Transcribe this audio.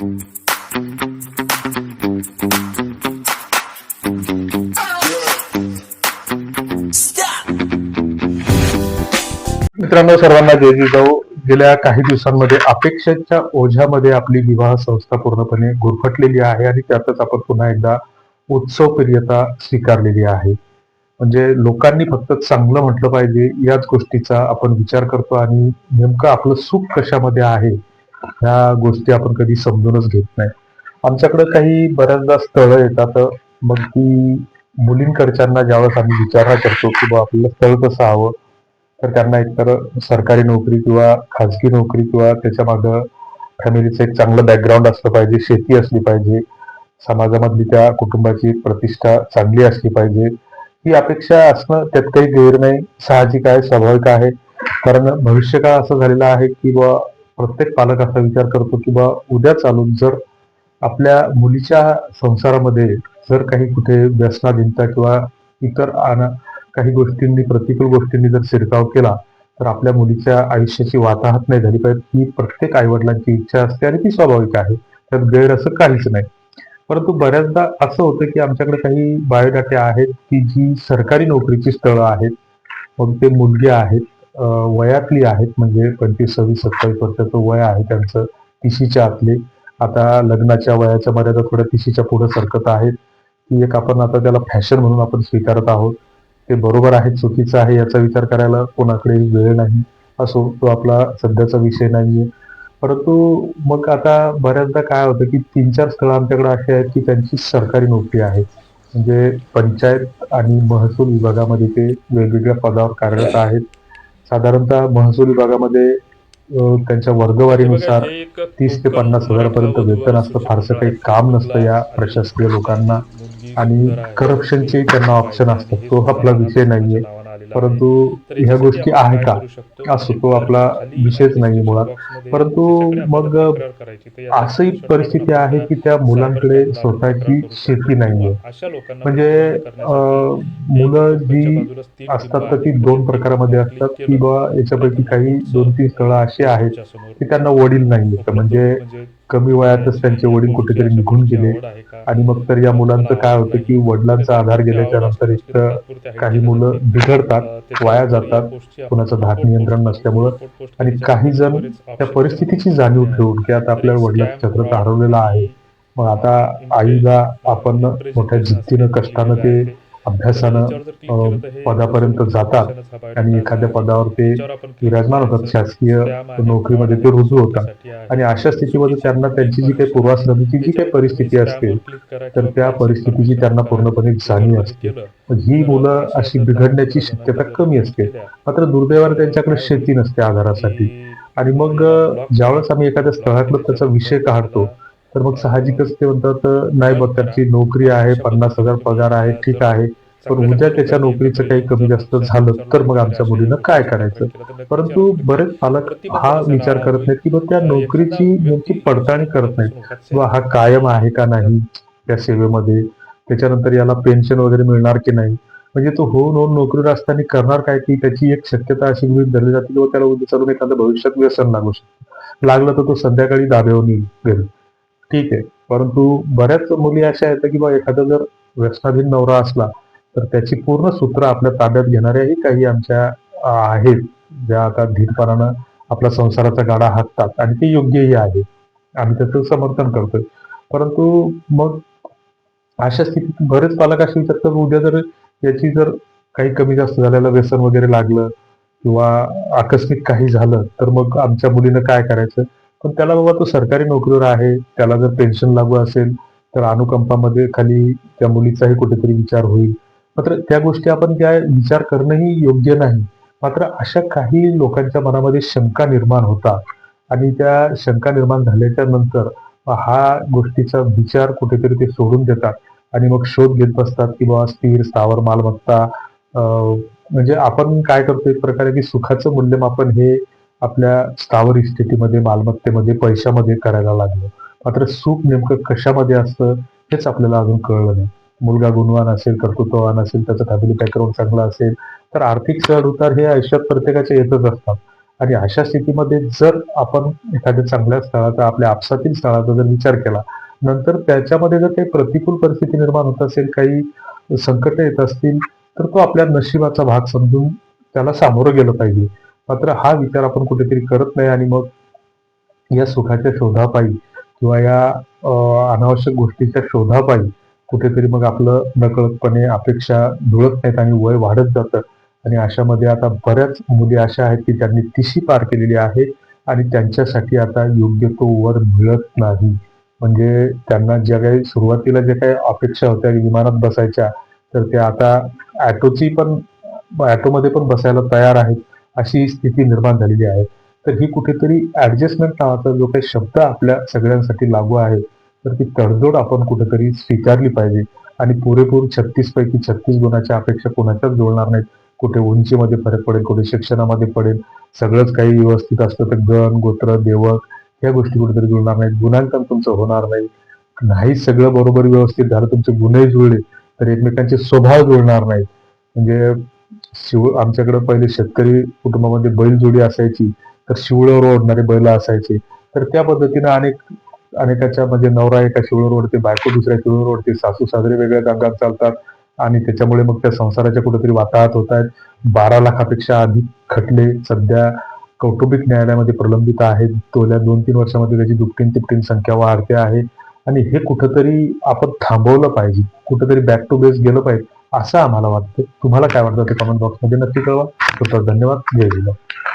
मित्रांनो सर्वांना जय जिजाऊ गेल्या काही दिवसांमध्ये अपेक्षेच्या ओझ्यामध्ये आपली विवाह संस्था पूर्णपणे गुरफटलेली आहे आणि त्यातच आपण पुन्हा एकदा उत्सव प्रियता स्वीकारलेली आहे. म्हणजे लोकांनी फक्त चांगलं म्हटलं पाहिजे याच गोष्टीचा आपण विचार करतो आणि नेमकं आपलं सुख कशामध्ये आहे ह्या गोष्टी आपण कधी समजूनच घेत नाही. आमच्याकडे काही बऱ्याचदा स्थळं येतात मग ती मुलींकडच्यांना ज्यावेळेस आम्ही विचारणा करतो की बा आपलं स्थळ कसं हवं तर त्यांना एकतर सरकारी नोकरी किंवा खाजगी नोकरी किंवा त्याच्या मागं फॅमिलीचं एक चांगलं बॅकग्राऊंड असलं पाहिजे शेती असली पाहिजे समाजामधली त्या कुटुंबाची प्रतिष्ठा चांगली असली पाहिजे ही अपेक्षा असणं त्यात काही गैर नाही साहजिक आहे स्वाभाविक आहे. कारण भविष्यकाळ असं झालेला आहे की बा प्रत्येक पालक असा विचार करतो की बा उद्या चालून जर आपल्या मुलीच्या संसारामध्ये जर काही कुठे व्यसनाधीनता किंवा इतर आना काही गोष्टींनी प्रतिकूल गोष्टींनी जर शिरकाव केला तर आपल्या मुलीच्या आयुष्याची वाताहत नाही झाली पाहिजे. ही प्रत्येक आईवडिलांची इच्छा असते आणि ती स्वाभाविक आहे. त्यात गैर असं काहीच नाही. परंतु बऱ्याचदा असं होतं की आमच्याकडे काही बायोडाटे आहेत की जी सरकारी नोकरीची स्थळं आहेत. मग ते मुलगे आहेत. वयातली आहेत म्हणजे पंचवीस सव्वीस सत्तावीस वर्षाचं वय आहे त्यांचं तिशीच्या आतले. आता लग्नाच्या वयाच्या मर्यादा थोड्या तिशीच्या पुढे सरकत आहेत की एक आपण आता त्याला फॅशन म्हणून आपण स्वीकारत आहोत. ते बरोबर आहे चुकीचं आहे याचा विचार करायला कोणाकडे वेळ नाही असो तो आपला सध्याचा विषय नाहीये. परंतु मग आता बऱ्याचदा काय होतं की तीन चार स्थळं आमच्याकडे अशी आहेत की त्यांची सरकारी नोकरी आहे. म्हणजे पंचायत आणि महसूल विभागामध्ये ते वेगवेगळ्या पदावर कार्यरत आहेत. साधारणतः महसूल विभागामध्ये त्यांच्या वर्गवारीनुसार तीस ते पन्नास हजारापर्यंत वेतन असतं. फारसं काही काम नसतं या प्रशासकीय लोकांना. आणि करप्शनचे त्यांना ऑप्शन असतात तो आपला विषय नाहीये. परंतु ह्या गोष्टी आहे का? असो तो आपला विषयच नाही मुळात. परंतु मग असंही परिस्थिती आहे की त्या मुलांकडे स्वतःची शेती नाहीये. म्हणजे मुलं जी असतात तर ती दोन प्रकारामध्ये असतात की बा याच्यापैकी काही दोन तीन स्थळं अशी आहेत की त्यांना वडील नाही म्हणजे कमी वयातच त्यांचे वडील कुठेतरी निघून गेले. आणि मग तर या मुलांचं काय होतं की वडिलांचा आधार गेल्याच्यानंतर एक काही मुलं बिघडतात वाया जातात कुणाचं धाक नियंत्रण नसल्यामुळं आणि काही जण त्या परिस्थितीची जाणीव ठेवून की आता आपल्या वडिलांचं चक्र हरवलेलं आहे. मग आता आईला आपण मोठ्या जिद्दीनं कष्टानं ते अभ्यासानं पदापर्यंत जातात आणि एखाद्या पदावर ते विराजमान होतात शासकीय नोकरीमध्ये ते रुजू होतात. आणि अशा स्थितीमध्ये त्यांना त्यांची जी काही पूर्वाश्रमीची जी काही परिस्थिती असते तर त्या परिस्थितीची त्यांना पूर्णपणे जाणीव असते. ही मुलं अशी बिघडण्याची शक्यता कमी असते. मात्र दुर्दैवाने त्यांच्याकडे शेती नसते आधारासाठी. आणि मग ज्यावेळेस आम्ही एखाद्या स्थळाकडे त्याचा विषय काढतो तर मग साहजिकच ते म्हणतात नाही बघ त्याची नोकरी आहे पन्नास हजार पगार आहे ठीक आहे. पण उद्या त्याच्या नोकरीचं काही कमी जास्त झालं तर मग आमच्या मुलीनं काय करायचं? परंतु बरेच पालक हा विचार करत नाहीत की त्या नोकरीची नेमकी पडताळणी करत नाहीत. किंवा हा कायम आहे का नाही त्या सेवेमध्ये? त्याच्यानंतर याला पेन्शन वगैरे मिळणार की नाही? म्हणजे तो होऊन होऊन नोकरीवर असताना करणार काय की त्याची एक शक्यता अशी गृहित धरली जाते किंवा त्याला उद्या चालून एखादं भविष्यात व्यसन लागू शकतं. लागलं तर तो संध्याकाळी दाब्यावर गेल ठीक आहे. परंतु बऱ्याच मुली अशा आहेत की बा एखादा जर व्यसनाधीन नवरा असला तर त्याची पूर्ण सूत्र आपल्या ताब्यात घेणाऱ्याही काही आमच्या आहेत. ज्या आता धीरपणानं आपला संसाराचा गाडा हाकतात आणि ते योग्यही आहे. आम्ही त्याचं समर्थन करतोय. परंतु मग अशा स्थितीत बरेच पालक असे विचारतात उद्या जर याची जर काही कमी जास्त झालेलं व्यसन वगैरे लागलं किंवा आकस्मिक काही झालं तर मग आमच्या मुलीनं काय करायचं? पण त्याला बाबा तो सरकारी नोकरीवर आहे त्याला जर पेन्शन लागू असेल तर अनुकंपामध्ये खाली त्या मुलीचाही कुठेतरी विचार होईल. मात्र त्या गोष्टी आपण त्या विचार करणंही योग्य नाही. मात्र अशा काही लोकांच्या मनामध्ये शंका निर्माण होतात. आणि त्या शंका निर्माण झाल्याच्यानंतर हा गोष्टीचा विचार कुठेतरी ते सोडून देतात. आणि मग शोध घेत बसतात की बाबा स्थिर स्थावर मालमत्ता म्हणजे आपण काय करतो एक प्रकारे की सुखाचं मूल्यमापन हे आपल्या स्थावर इस्टेटीमध्ये मालमत्तेमध्ये पैशामध्ये करायला लागलो. मात्र सुख नेमकं कशामध्ये असतं हेच आपल्याला अजून कळलं नाही. मुलगा गुणवान असेल कर्तृत्ववान असेल त्याचं फॅमिली बॅकग्राऊंड चांगला असेल तर आर्थिक चढ उतार हे आयुष्यात प्रत्येकाचे येतच असतात. आणि अशा स्थितीमध्ये जर आपण एखाद्या चांगल्या स्थळाचा आपल्या आपसातील स्थळाचा जर विचार केला नंतर त्याच्यामध्ये जर काही प्रतिकूल परिस्थिती निर्माण होत असेल काही संकट येत असतील तर तो आपल्या नशिबाचा भाग समजून त्याला सामोरं गेलं पाहिजे. मात्र हा विचार आपण कुठेतरी करत नाही आणि मग या सुखाच्या शोधापायी किंवा या अनावश्यक गोष्टीच्या शोधापायी कुठेतरी मग आपलं नकळतपणे अपेक्षा जुळत नाहीत आणि वय वाढत जातं. आणि अशामध्ये आता बऱ्याच मुली अशा आहेत की त्यांनी तिशी पार केलेली आहे आणि त्यांच्यासाठी आता योग्य तो वर मिळत नाही. म्हणजे त्यांना ज्या काही सुरुवातीला ज्या काही अपेक्षा होत्या विमानात बसायच्या तर त्या आता ॲटोची पण ॲटोमध्ये पण बसायला तयार आहेत. अशी स्थिती निर्माण झालेली आहे. तर ही कुठेतरी ऍडजस्टमेंट नावाचा जो काही शब्द आपल्या सगळ्यांसाठी लागू आहे तर ती तडजोड आपण कुठेतरी स्वीकारली पाहिजे. आणि पुरेपूर छत्तीस पैकी छत्तीस गुणाच्या अपेक्षा कोणाच्याच जुळणार नाहीत. कुठे उंचीमध्ये फरक पडेल कुठे शिक्षणामध्ये पडेल सगळंच काही व्यवस्थित असतं तर गण गोत्र देवक या गोष्टी कुठेतरी जुळणार नाहीत. गुणांकन तुमचं होणार नाही. नाही सगळं बरोबर व्यवस्थित झालं तुमचे गुन्हे जुळले तर एकमेकांचे स्वभाव जुळणार नाहीत. म्हणजे शिव आमच्याकडे पहिले शेतकरी कुटुंबामध्ये बैलजोडी असायची तर शिवळ्यावर ओढणारे बैल असायचे. तर त्या पद्धतीनं अनेक अनेकाच्या म्हणजे नवरा एका शिवळावर ओढते बायको दुसऱ्या शिवळावर ओढते सासू सासरे वेगळ्या रंगात चालतात. आणि त्याच्यामुळे मग त्या संसाराच्या कुठेतरी वाताहत होत आहेत. बारा लाखापेक्षा अधिक खटले सध्या कौटुंबिक न्यायालयामध्ये प्रलंबित आहेत. गेल्या दोन तीन वर्षामध्ये त्याची दुपटीन तिपटीन संख्या वाढते आहे. आणि हे कुठंतरी आपण थांबवलं पाहिजे. कुठंतरी बॅक टू बेस गेलं पाहिजे. असं आम्हाला वाटतं. तुम्हाला काय वाटतं ते कमेंट बॉक्समध्ये नक्की कळवा. तर धन्यवाद. जय जिल्हा